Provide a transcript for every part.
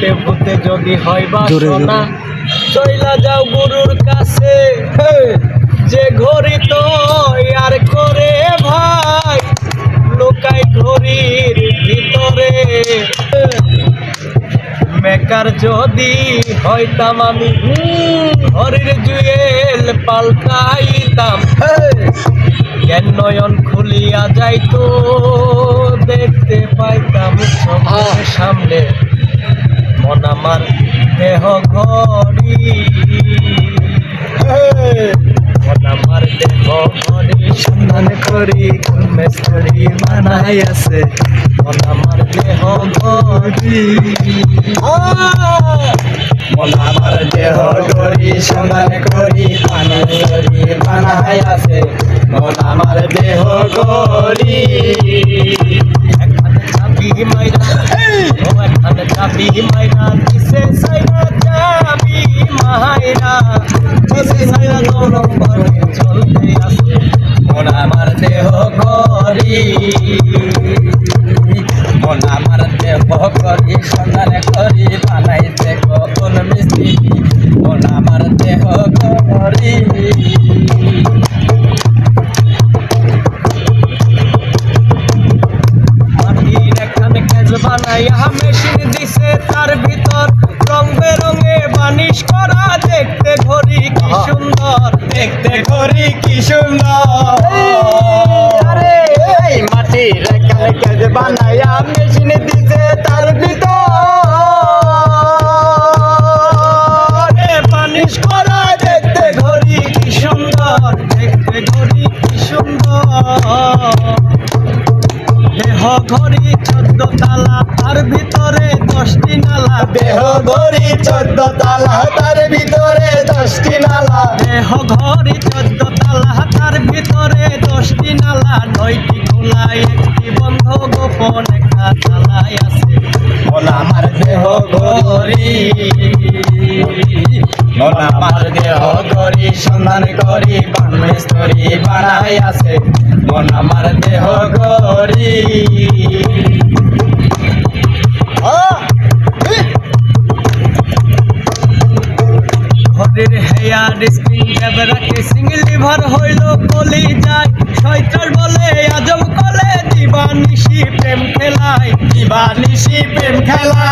দেখতে ভূতে যদি হয় বা। সোনা চইলা যাও গুরুর কাছে। যে ঘড়ি তো আর করে ভাই লোকাই ঘড়ির ভিতরে। মেকার যদি হইতাম আমি ঘরের জুয়েল পাল্টাইতাম। জ্ঞান নয়ন খুলিয়া যাইতো দেখতে পাইতাম সামনে। মন আমার দেহ ঘড়ি। মন আমার দেহ ঘড়ি। সন্ধান করি মেস্তরি বানাই আছে। মন আমার দেহ ঘড়ি। মন আমার দেহ গরি সন্ধান করি বানাই আছে। চাবি মাইরা, কিসে সাইরা চাবি মাইরা? কিসে সাইরা গরম করে চলতে আসে মন আমার দেহ গরি মাটির কাজ বানায়া মেশিন দিছে তার ভিতর এ বানিশ করা দেখতে ঘড়ি ঘড়ি দেহ ঘড়ি চোদ্দ তালা তার ভিতরে দশটি নালা দেহ গড়ি চোদ্দ তালা, তার ভিতরে দশটি নালা। দেহ ঘড়ি গড়ি মন আমার দেহ গড়ি সন্ধান করি বানমেস্তরি বানাই আছে। মন আমার দেহ গড়ি ঘরের হেয়ার স্ক্রিন ক্যামেরাকে সিঙ্গেল লিভার হইল কলি যায়। শয়তান বলে আজম প্রেম দিবানিশি প্রেম খেলা।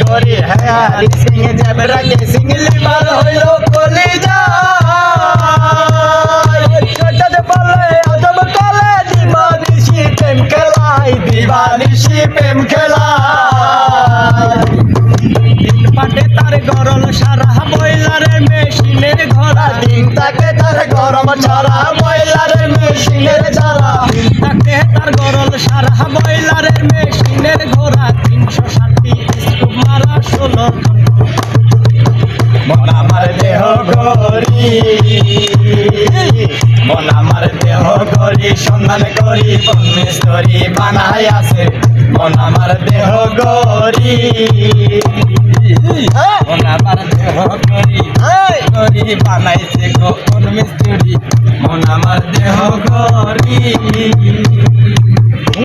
গড়ি হ্যাঁ সিং যাবে রাগে সিং লিবার হইল কলি যায় ছোটতে বলে আদম কলে দিবানিশি প্রেম খেলাই দিবানিশি প্রেম খেলাই দিন পাটে তার গরল সারা বইলারে মেশিনের ঘোড়া, দিন তাকে তার গরম ছাড়া ময়লার মেশিনের ছাড়া তাকে তার গরল সারা বইলারের মেশিনের ঘোড়া তিনশো ষাটটি স্কুপ মারা ষোলো মন আমার দেহ গরি মন আমার দেহ সন্ধান করি পরমেশ্বরী বানাই আছে। মন আমার দেহ গরি মন আমার দেহ গরি বানাইছে গো কোন মিস্ত্রি। মন আমার দেহ গরি